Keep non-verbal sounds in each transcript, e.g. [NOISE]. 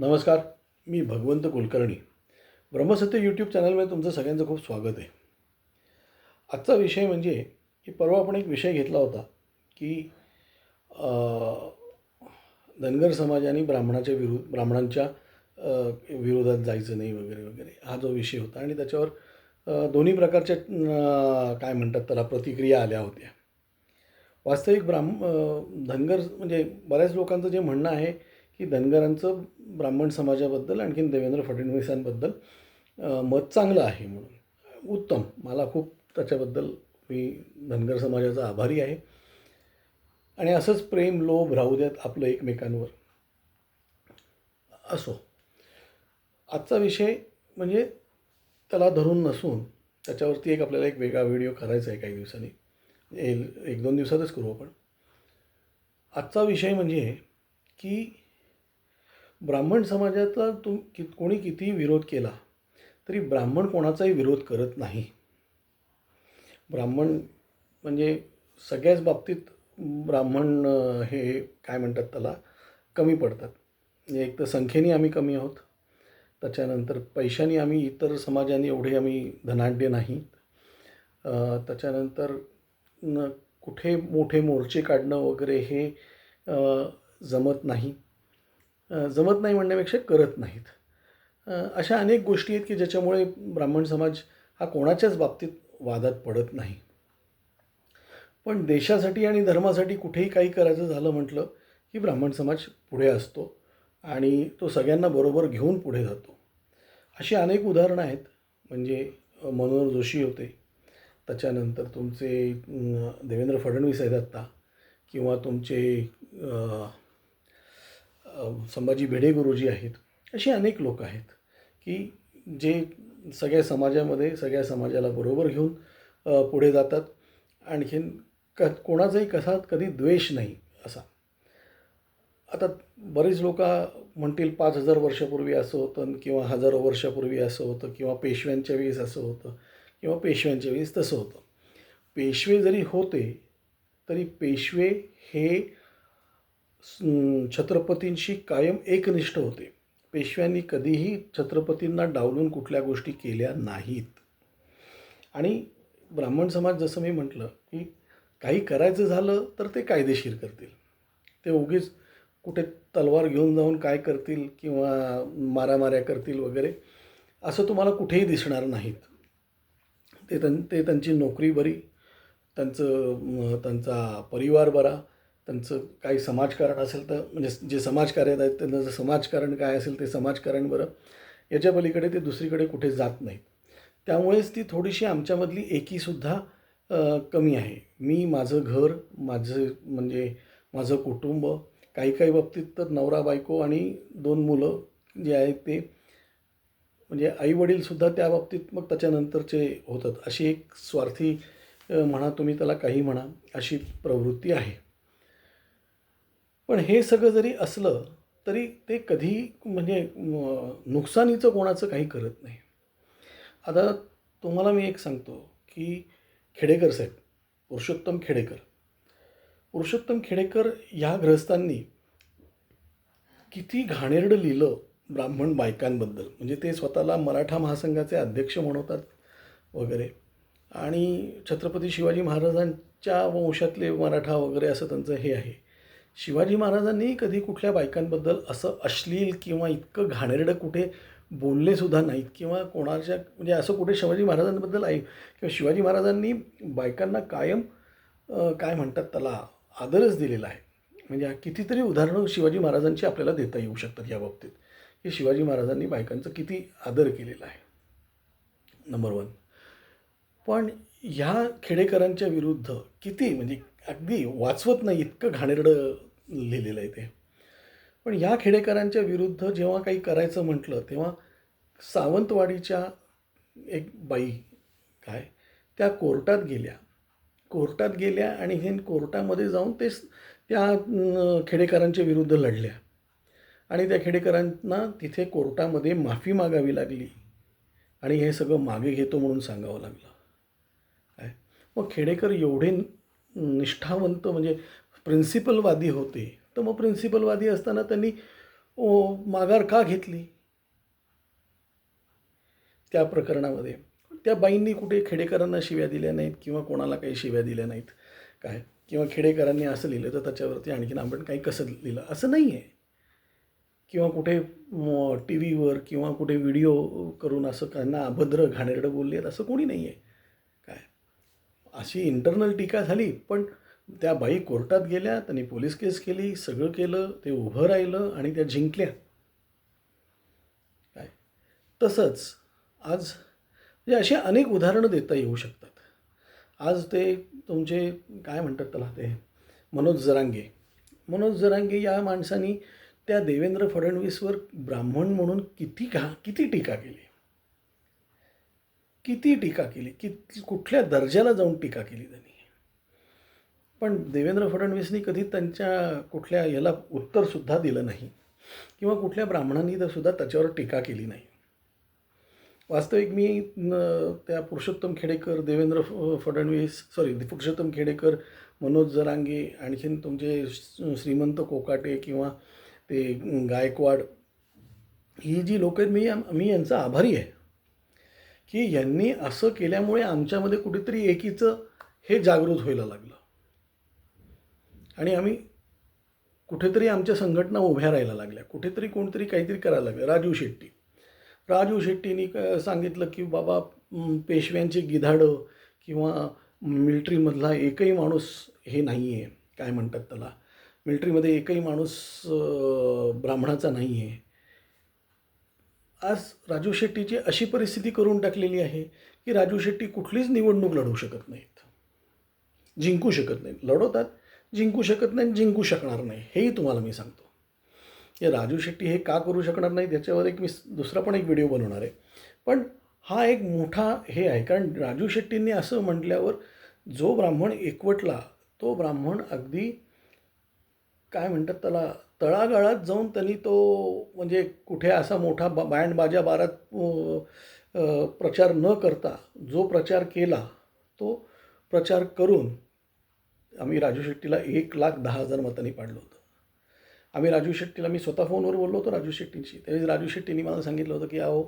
नमस्कार मी भगवंत कुलकर्णी. ब्रह्मसत्य यूट्यूब चॅनलमध्ये तुमचं सगळ्यांचं खूप स्वागत आहे. आजचा विषय म्हणजे की परवा आपण एक विषय घेतला होता की धनगर समाजाने ब्राह्मणाच्या विरुद्ध ब्राह्मणांच्या विरोधात जायचं नाही वगैरे वगैरे हा जो विषय होता. आणि त्याच्यावर दोन्ही प्रकारच्या काय म्हणतात त्याला प्रतिक्रिया आल्या होत्या. वास्तविक ब्राह्म धनगर म्हणजे बऱ्याच लोकांचं जे म्हणणं आहे की धनगरांचं ब्राह्मण समाजाबद्दल आणखीन देवेंद्र फडणवीसांबद्दल मत चांगलं आहे म्हणून. उत्तम. मला खूप त्याच्याबद्दल मी धनगर समाजाचा आभारी आहे. आणि असंच प्रेम लोभ राहू द्यात आपलं एकमेकांवर असो. आजचा विषय म्हणजे त्याला धरून नसून त्याच्यावरती एक आपल्याला एक वेगळा व्हिडिओ करायचा आहे काही दिवसांनी. एक दोन दिवसातच करू आपण. आजचा विषय म्हणजे की ब्राह्मण समाजाचा तुम कि कोणी कितीही विरोध केला तरी ब्राह्मण कोणाचाही विरोध करत नाही. ब्राह्मण म्हणजे सगळ्याच बाबतीत ब्राह्मण हे काय म्हणतात त्याला? कमी पडतात. म्हणजे एक तर संख्येने आम्ही कमी आहोत. त्याच्यानंतर पैशाने आम्ही इतर समाजाने एवढे आम्ही धनाढ्य नाही. त्याच्यानंतर न कुठे मोठे मोर्चे काढणं वगैरे हे जमत नाही. जमत नाही म्हणण्यापेक्षा करत नाहीत. अशा अनेक गोष्टी आहेत की ज्याच्यामुळे ब्राह्मण समाज हा कोणाच्याच बाबतीत वादात पडत नाही. पण देशासाठी आणि धर्मासाठी कुठेही काही करायचं झालं म्हटलं की ब्राह्मण समाज पुढे असतो आणि तो सगळ्यांना बरोबर घेऊन पुढे जातो. अशी अनेक उदाहरणं आहेत. म्हणजे मनोहर जोशी होते. त्याच्यानंतर तुमचे देवेंद्र फडणवीस आहेत आत्ता. किंवा तुमचे संभाजी भिडे गुरुजी आहेत अशी अनेक लोक आहेत की जे सगळ्या समाजामध्ये सगळ्या समाजाला बरोबर घेऊन पुढे जातात. आणखीन क कोणाचाही कसा कधी द्वेष नाही असा. आता बरेच लोक म्हणतील पाच हजार वर्षापूर्वी असं होतं किंवा हजारो वर्षापूर्वी असं होतं किंवा पेशव्यांच्या वेळेस असं होतं किंवा पेशव्यांच्या वेळेस तसं होतं. पेशवे जरी होते तरी पेशवे हे छत्रपतींशी कायम एकनिष्ठ होते. पेशव्यांनी कधीही छत्रपतींना डावलून कुठल्या गोष्टी केल्या नाहीत. आणि ब्राह्मण समाज जसं मी म्हटलं की काही करायचं झालं तर ते कायदेशीर करतील. ते उगीच कुठे तलवार घेऊन जाऊन काय करतील किंवा मारामाऱ्या करतील वगैरे असं तुम्हाला कुठेही दिसणार नाहीत. ते त्यां ते त्यांची नोकरी बरी त्यांचं त्यांचा परिवार बरा त्यांचं काही समाजकारण असेल तर म्हणजे जे समाजकार्यात आहेत त्यांचं समाजकारण काय असेल ते समाजकारण बरं. याच्या पलीकडे ते दुसरीकडे कुठे जात नाहीत. त्यामुळेच ती थोडीशी आमच्यामधली एकीसुद्धा कमी आहे. मी माझं घर माझं म्हणजे माझं कुटुंब काही काही बाबतीत तर नवरा बायको आणि दोन मुलं जे आहेत ते म्हणजे आईवडीलसुद्धा त्या बाबतीत मग त्याच्यानंतरचे होतात. अशी एक स्वार्थी म्हणा तुम्ही त्याला काही म्हणा अशी प्रवृत्ती आहे. पण हे सगळं जरी असलं तरी ते कधी म्हणजे नुकसानीचं कोणाचं काही करत नाही. आता तुम्हाला मी एक सांगतो की खेडेकर साहेब पुरुषोत्तम खेडेकर. पुरुषोत्तम खेडेकर या ग्रहस्थांनी किती घाणेरडं लिहिलं ब्राह्मण बायकांबद्दल. म्हणजे ते स्वतःला मराठा महासंघाचे अध्यक्ष म्हणवतात वगैरे. आणि छत्रपती शिवाजी महाराजांच्या वंशातले मराठा वगैरे असं त्यांचं हे आहे. शिवाजी महाराजांनी कधी कुठल्या बायकांबद्दल असं अश्लील किंवा इतकं घाणेरडं कुठे बोललेसुद्धा नाहीत किंवा कोणाच्या म्हणजे असं कुठे शिवाजी महाराजांबद्दल आहे किंवा शिवाजी महाराजांनी बायकांना कायम काय म्हणतात त्याला आदरच दिलेला आहे. म्हणजे कितीतरी उदाहरणं शिवाजी महाराजांची आपल्याला देता येऊ शकतात या बाबतीत. की शिवाजी महाराजांनी बायकांचा किती आदर केलेला आहे. नंबर वन पण ह्या खेडेकरांच्या विरुद्ध किती म्हणजे अगदी वाचवत नाही इतकं घाणेरडं लिहिलेलं आहे ते. पण या खेडेकरांच्या विरुद्ध जेव्हा काही करायचं म्हटलं तेव्हा सावंतवाडीच्या एक बाई काय त्या कोर्टात गेल्या. कोर्टात गेल्या आणि हे कोर्टामध्ये जाऊन ते त्या खेडेकरांच्या विरुद्ध लढल्या. आणि त्या खेडेकरांना तिथे कोर्टामध्ये माफी मागावी लागली. आणि हे सगळं मागे घेतो म्हणून सांगावं लागलं. काय? मग खेडेकर एवढे निष्ठावंत म्हणजे प्रिन्सिपलवादी होते. तर मग प्रिन्सिपलवादी असताना त्यांनी माघार का घेतली? त्या प्रकरणामध्ये. त्या बाईंनी कुठे खेडेकरांना शिव्या दिल्या नाहीत किंवा कोणाला काही शिव्या दिल्या नाहीत? काय? किंवा खेडेकरांनी असं लिहिलं तर त्याच्यावरती आणखीन आपण काही कसं लिहिलं? असं नाही आहे किंवा कुठे टी व्हीवर किंवा कुठे व्हिडिओ करून असं त्यांना अभद्र घाणेरडं बोलले आहेत असं कोणी नाही आहे काय? अशी इंटरनल टीका झाली पण त्या बाई कोर्टात गेल्या त्यांनी पोलीस केस केली सगळं केलं ते उभं राहिलं आणि त्या जिंकल्या. काय? तसंच आज म्हणजे अशी अनेक उदाहरणं देता येऊ शकतात. आज ते तुमचे काय म्हणतात त्याला ते? मनोज जरांगे. मनोज जरांगे या माणसानी त्या देवेंद्र फडणवीसवर ब्राह्मण म्हणून किती घा किती टीका केली? किती टीका केली? किती कुठल्या दर्जाला जाऊन टीका केली त्यांनी? पण देवेंद्र फडणवीसनी कधी त्यांच्या कुठल्या याला उत्तरसुद्धा दिलं नाही. किंवा कुठल्या ब्राह्मणांनी तर सुद्धा त्याच्यावर टीका केली नाही. वास्तविक मी त्या पुरुषोत्तम खेडेकर देवेंद्र फडणवीस सॉरी पुरुषोत्तम खेडेकर मनोज जरांगे आणखीन तुमचे श्रीमंत कोकाटे किंवा ते गायकवाड ही जी लोक आहेत मी मी यांचा आभारी आहे. की यांनी असं केल्यामुळे आमच्यामध्ये कुठेतरी एकीचं हे जागृत व्हायला लागलं. आणि आम्ही कुठेतरी आमच्या संघटना उभ्या राहायला लागल्या. कुठेतरी कोणतरी काहीतरी करायला लागलं राजू शेट्टी. राजू शेट्टीनी सांगितलं की बाबा पेशव्यांची गिधाडं किंवा मिल्ट्रीमधला एकही माणूस हे नाही आहे काय म्हणतात त्याला? मिल्ट्रीमध्ये एकही माणूस ब्राह्मणाचा नाही आहे आज राजू शेट्टीची अशी परिस्थिती करून टाकलेली आहे की राजू शेट्टी कुठलीच निवडणूक लढवू शकत नाहीत. जिंकू शकत नाहीत. लढवतात. जिंकू शकत नाही जिंकू शकणार नाही हेही तुम्हाला मी सांगतो. हे राजू शेट्टी हे का करू शकणार नाही त्याच्यावर एक मी दुसरा पण एक व्हिडिओ बनवणार आहे. पण हा एक मोठा हे आहे कारण राजू शेट्टींनी असं म्हटल्यावर जो ब्राह्मण एकवटला तो ब्राह्मण अगदी काय म्हणतात त्याला तळागाळात जाऊन त्यांनी तो म्हणजे कुठे असा मोठा बा बँड बाजा बारात प्रचार न करता जो प्रचार केला तो प्रचार करून आम्ही राजू शेट्टीला एक लाख दहा हजार मतांनी पाडलं होतं. आम्ही राजू शेट्टीला मी स्वतः फोनवर बोललो होतो राजू शेट्टींशी. त्यावेळी राजू शेट्टींनी मला सांगितलं होतं की अहो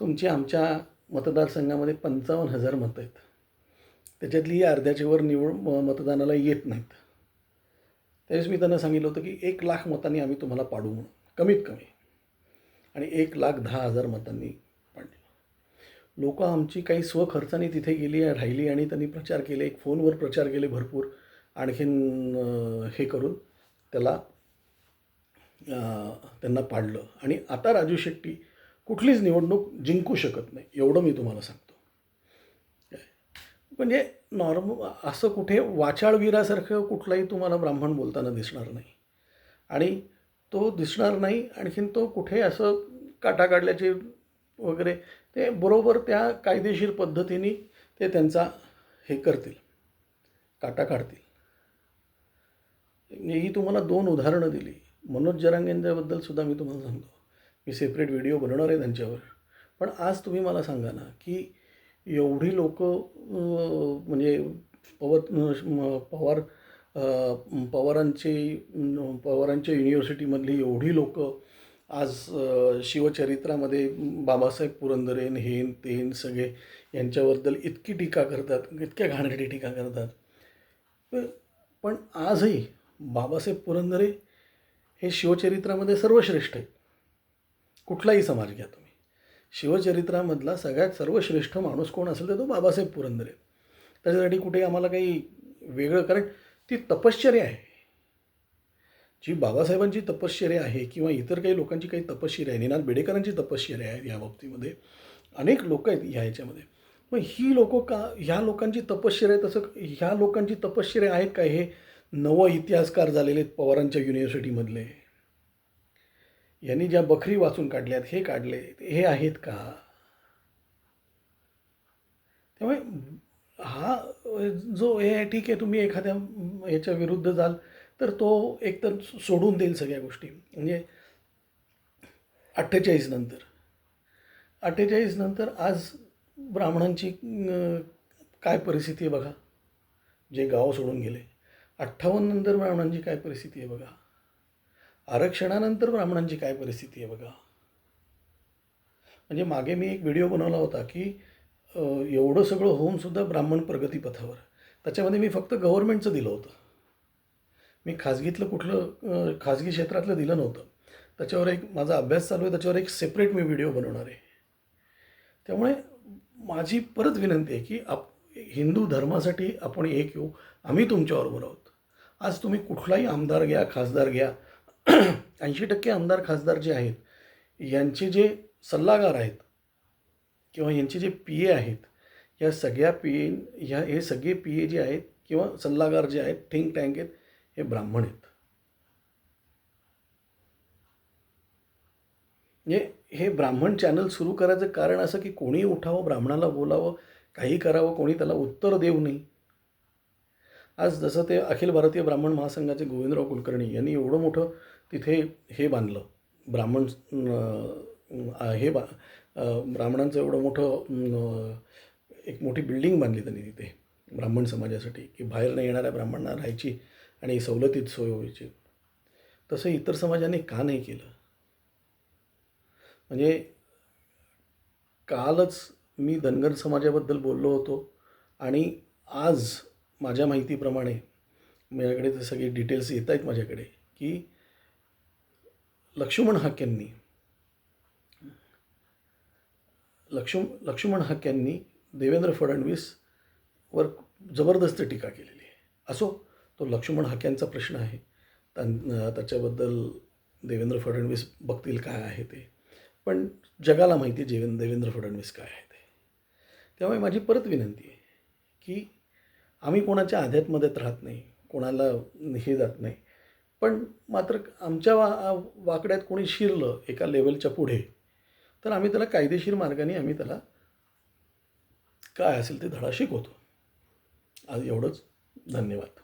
तुमची आमच्या मतदारसंघामध्ये पंचावन्न हजार मतं आहेत. त्याच्यातली अर्ध्याच्या वर निवड म- मतदानाला येत नाहीत. त्यावेळेस मी त्यांना सांगितलं होतं की एक लाख मतांनी आम्ही तुम्हाला पाडू म्हणून कमीत कमी. आणि एक लाख दहा हजार मतांनी लोक आमची काही स्वखर्चाने तिथे गेली राहिली आणि त्यांनी प्रचार केले एक फोनवर प्रचार केले भरपूर. आणखीन हे करून त्याला त्यांना पाडलं. आणि आता राजू शेट्टी कुठलीच निवडणूक जिंकू शकत नाही एवढं मी तुम्हाला सांगतो. म्हणजे नॉर्मल असं कुठे वाचाळवीरासारखं कुठलाही तुम्हाला ब्राह्मण बोलताना दिसणार नाही. आणि तो दिसणार नाही आणखीन तो कुठे असं काटा काढल्याचे वगैरे ते बरोबर त्या कायदेशीर पद्धतीने ते त्यांचा हे करतील काटा काढतील. ही तुम्हाला दोन उदाहरणं दिली. मनोज जरांगेंच्याबद्दल सुद्धा मी तुम्हाला सांगतो. मी सेपरेट व्हिडिओ बनवणार आहे त्यांच्यावर. पण आज तुम्ही मला सांगा ना की एवढी लोक म्हणजे पवार पवार पवारांची पवारांच्या युनिव्हर्सिटीमधली एवढी लोक आज शिवचरित्रामध्ये बाबासाहेब पुरंदरेन हेन तेन सगळे यांच्याबद्दल इतकी टीका करतात इतक्या घाणेरडी टीका करतात. पण आजही बाबासाहेब पुरंदरे हे शिवचरित्रामध्ये सर्वश्रेष्ठ आहेत. कुठलाही समाज घ्या तुम्ही. शिवचरित्रामधला सगळ्यात सर्वश्रेष्ठ माणूस कोण असेल तर तो बाबासाहेब पुरंदरे त्याच्यासाठी कुठे आम्हाला काही वेगळं कारण ती तपश्चर्या आहे. जी बाबासाहेबांची तपश्चर्या आहे किंवा इतर काही लोकांची काही तपश्चर्या आहे निनाद बेडेकरांची तपश्चर्या आहे या बाबतीमध्ये अनेक लोक आहेत ह्या ह्याच्यामध्ये. मग ही लोक का ह्या लोकांची तपश्चर्या तसं ह्या लोकांची तपश्चर्या आहेत का हे नव इतिहासकार झालेले आहेत पवारांच्या युनिव्हर्सिटीमधले यांनी ज्या बखरी वाचून काढल्यात हे काढले हे आहेत का? त्यामुळे हा जो हे आहे ठीक आहे तुम्ही एखाद्या याच्या विरुद्ध जाल तर तो एकतर सोडून देईल सगळ्या गोष्टी. म्हणजे अठ्ठेचाळीस नंतर. अठ्ठेचाळीस नंतर आज ब्राह्मणांची काय परिस्थिती आहे बघा. जे गाव सोडून गेले. अठ्ठावन्न नंतर ब्राह्मणांची काय परिस्थिती आहे बघा. आरक्षणानंतर ब्राह्मणांची काय परिस्थिती आहे बघा. म्हणजे मागे मी एक व्हिडिओ बनवला होता की एवढं सगळं होऊनसुद्धा ब्राह्मण प्रगतीपथावर. त्याच्यामध्ये मी फक्त गव्हर्मेंटचं दिलं होतं. मी खाजगीतलं कुठलं खाजगी क्षेत्रातलं दिलं नव्हतं. त्याच्यावर एक माझा अभ्यास चालू आहे त्याच्यावर एक सेपरेट मी व्हिडिओ बनवणार आहे. त्यामुळे माझी परत विनंती आहे की आप हिंदू धर्मासाठी आपण एक येऊ. आम्ही तुमच्याबरोबर आहोत आज तुम्ही कुठलाही आमदार घ्या खासदार घ्या. [CLEARS THROAT] ऐंशी टक्के आमदार खासदार जे आहेत यांचे जे सल्लागार आहेत किंवा यांचे जे पी ए आहेत या सगळ्या पी ए ह्या हे सगळे पी ए जे आहेत किंवा सल्लागार जे आहेत थिंक टँक आहेत हे ब्राह्मण आहेत. म्हणजे हे ब्राह्मण चॅनल सुरू करायचं कारण असं की कोणी उठावं ब्राह्मणाला बोलावं काही करावं कोणी त्याला उत्तर देऊ नये. आज जसं ते अखिल भारतीय ब्राह्मण महासंघाचे गोविंदराव कुलकर्णी यांनी एवढं मोठं तिथे हे बांधलं. ब्राह्मण हे बा ब्राह्मणांचं एवढं मोठं एक मोठी बिल्डिंग बांधली त्यांनी तिथे ब्राह्मण समाजासाठी की बाहेर न येणाऱ्या ब्राह्मणांना राहायची आणि सवलतीत सोय व्हायची. तसं इतर समाजाने का नाही केलं? म्हणजे कालच मी धनगर समाजाबद्दल बोललो होतो आणि आज माझ्या माहितीप्रमाणे माझ्याकडे ते सगळे डिटेल्स येत आहेत माझ्याकडे की लक्ष्मण हाक यांनी लक्ष्म लक्ष्मण हाक यांनी देवेंद्र फडणवीसवर जबरदस्त टीका केलेली आहे. असो तो लक्ष्मण हाक्यांचा प्रश्न आहे. त्यां त्याच्याबद्दल देवेंद्र फडणवीस बघतील काय आहे ते. पण जगाला माहिती आहे जेवें देवेंद्र फडणवीस काय आहे ते. त्यामुळे माझी परत विनंती आहे की आम्ही कोणाच्या आध्यात्मध्येत राहत नाही कोणाला हे जात नाही. पण मात्र आमच्या वा वाकड्यात कोणी शिरलं एका लेवलच्या पुढे तर आम्ही त्याला कायदेशीर मार्गाने आम्ही त्याला काय असेल ते धडा शिकवतो. आज एवढंच. धन्यवाद.